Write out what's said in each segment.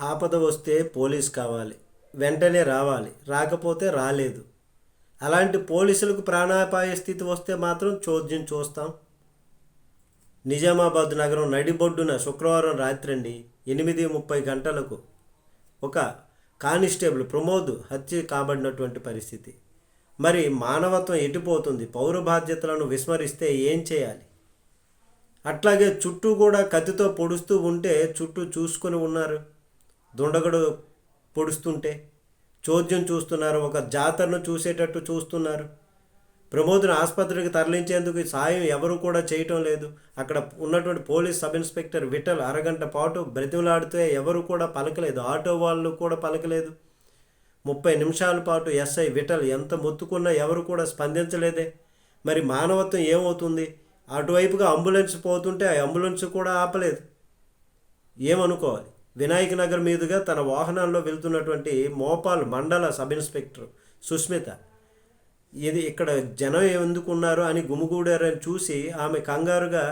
ఆపద వస్తే పోలీస్ కావాలి. వెంటనే రావాలి. రాకపోతే రాలేదు. అలాంటి పోలీసులకు ప్రాణాపాయ స్థితి వస్తే మాత్రం చోద్యం చూస్తాం. నిజామాబాద్ నగరం నడిబొడ్డున శుక్రవారం రాత్రండి ఎనిమిది ముప్పై గంటలకు ఒక కానిస్టేబుల్ ప్రమోద్ హత్య కాబడినటువంటి పరిస్థితి. మరి మానవత్వం ఎటుపోతుంది పౌర బాధ్యతలను విస్మరిస్తే ఏం చేయాలి? అట్లాగే చుట్టూ కూడా కత్తితో పొడుస్తూ ఉంటే చుట్టూ చూసుకొని ఉన్నారు. దుండగడు పొడుస్తుంటే చోద్యం చూస్తున్నారు ఒక జాతరను చూసేటట్టు చూస్తున్నారు. ప్రమోద్ను ఆసుపత్రికి తరలించేందుకు సాయం ఎవరు కూడా చేయటం లేదు. అక్కడ ఉన్నటువంటి పోలీస్ సబ్ ఇన్స్పెక్టర్ విఠల్ అరగంట పాటు బ్రతిమలాడితే ఎవరు కూడా పలకలేదు. ఆటో వాళ్ళు కూడా పలకలేదు. ముప్పై నిమిషాల పాటు ఎస్ఐ విఠల్ ఎంత మొత్తుకున్నా ఎవరు కూడా స్పందించలేదే. మరి మానవత్వం ఏమవుతుంది? అటువైపుగా అంబులెన్స్ పోతుంటే ఆ అంబులెన్స్ కూడా ఆపలేదు. ఏమనుకోవాలి? వినాయక నగర్ మీదుగా తన వాహనాల్లో వెళ్తున్నటువంటి మోపాల్ మండల సబ్ ఇన్స్పెక్టర్ సుస్మిత ఇది ఇక్కడ జనం ఎందుకున్నారు అని గుమిగూడారని చూసి ఆమె కంగారుగా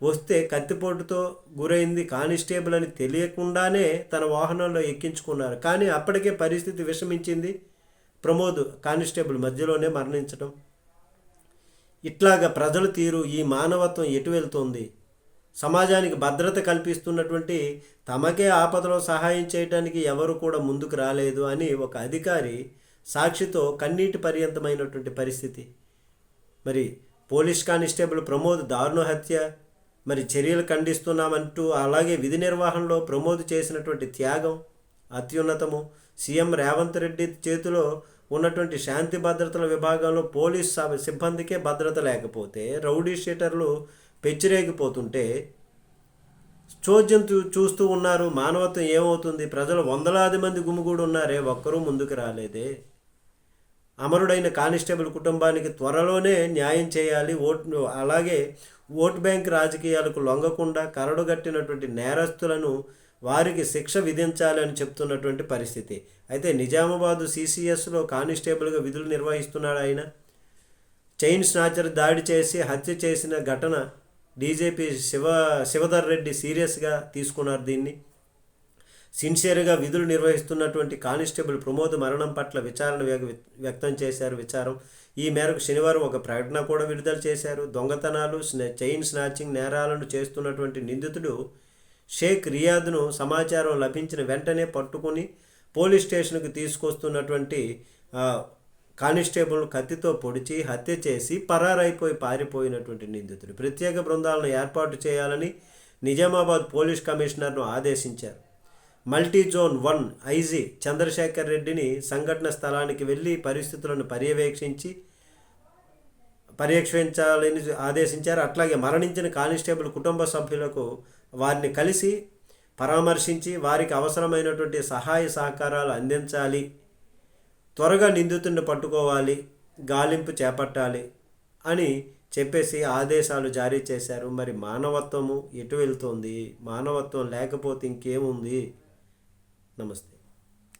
వస్తే కత్తిపోటుతో గురైంది కానిస్టేబుల్ అని తెలియకుండానే తన వాహనంలో ఎక్కించుకున్నారు. కానీ అప్పటికే పరిస్థితి విషమించింది. ప్రమోద్ కానిస్టేబుల్ మధ్యలోనే మరణించడం ఇట్లాగా ప్రజల తీరు ఈ మానవత్వం ఎటు వెళ్తుంది? సమాజానికి భద్రత కల్పిస్తున్నటువంటి తమకే ఆపదలో సహాయం చేయడానికి ఎవరు కూడా ముందుకు రాలేదు అని ఒక అధికారి సాక్షితో కన్నీటి పర్యంతమైనటువంటి పరిస్థితి. మరి పోలీస్ కానిస్టేబుల్ ప్రమోద్ దారుణ హత్య మరి చర్యలు ఖండిస్తున్నామంటూ అలాగే విధి నిర్వహణలో ప్రమోద్ చేసినటువంటి త్యాగం అత్యున్నతము సీఎం రేవంత్ రెడ్డి చేతిలో ఉన్నటువంటి శాంతి భద్రతల విభాగంలో పోలీస్ సిబ్బందికే భద్రత లేకపోతే రౌడీ షీటర్లు పెచ్చిరేగిపోతుంటే చోద్యం చూ- చూస్తూ ఉన్నారు మానవత్వం ఏమవుతుంది? ప్రజలు వందలాది మంది గుమిగూడు ఉన్నారే ఒక్కరూ ముందుకు రాలేదే? అమరుడైన కానిస్టేబుల్ కుటుంబానికి త్వరలోనే న్యాయం చేయాలి. ఓటు అలాగే ఓటు బ్యాంక్ రాజకీయాలకు లొంగకుండా కరడుగట్టినటువంటి నేరస్తులను వారికి శిక్ష విధించాలి అని చెప్తున్నటువంటి పరిస్థితి. అయితే నిజామాబాదు సిసిఎస్లో కానిస్టేబుల్గా విధులు నిర్వహిస్తున్నాడు ఆయన. చైన్ స్నాచర్ దాడి చేసి హత్య చేసిన ఘటన డీజేపీ శివ శివధర్ రెడ్డి సీరియస్గా తీసుకున్నారు దీన్ని. సిన్సియర్గా విధులు నిర్వహిస్తున్నటువంటి కానిస్టేబుల్ ప్రమోద్ మరణం పట్ల విచారణ వ్యక్తం చేశారు విచారం. ఈ మేరకు శనివారం ఒక ప్రకటన కూడా విడుదల చేశారు. దొంగతనాలు స్నా- చైన్ స్నాచింగ్ నేరాలను చేస్తున్నటువంటి నిందితుడు షేక్ రియాద్ను సమాచారం లభించిన వెంటనే పట్టుకుని పోలీస్ స్టేషన్కు తీసుకొస్తున్నటువంటి కానిస్టేబుల్ కత్తితో పొడిచి హత్య చేసి పరారైపోయి పారిపోయినటువంటి నిందితుడు. ప్రత్యేక బృందాలను ఏర్పాటు చేయాలని నిజామాబాద్ పోలీస్ కమిషనర్ను ఆదేశించారు. Multi zone one IG Chandrashekhar రెడ్డిని సంఘటన స్థలానికి వెళ్ళి పరిస్థితులను పర్యవేక్షించి పర్యవేక్షించాలని ఆదేశించారు. అట్లాగే మరణించిన కానిస్టేబుల్ కుటుంబ సభ్యులకు వారిని కలిసి పరామర్శించి వారికి అవసరమైనటువంటి సహాయ సహకారాలు అందించాలి. త్వరగా నిందితుడిని పట్టుకోవాలి గాలింపు చేపట్టాలి అని చెప్పేసి ఆదేశాలు జారీ చేశారు. మరి మానవత్వము ఎటు వెళ్తుంది? మానవత్వం లేకపోతే ఇంకేముంది? నమస్తే.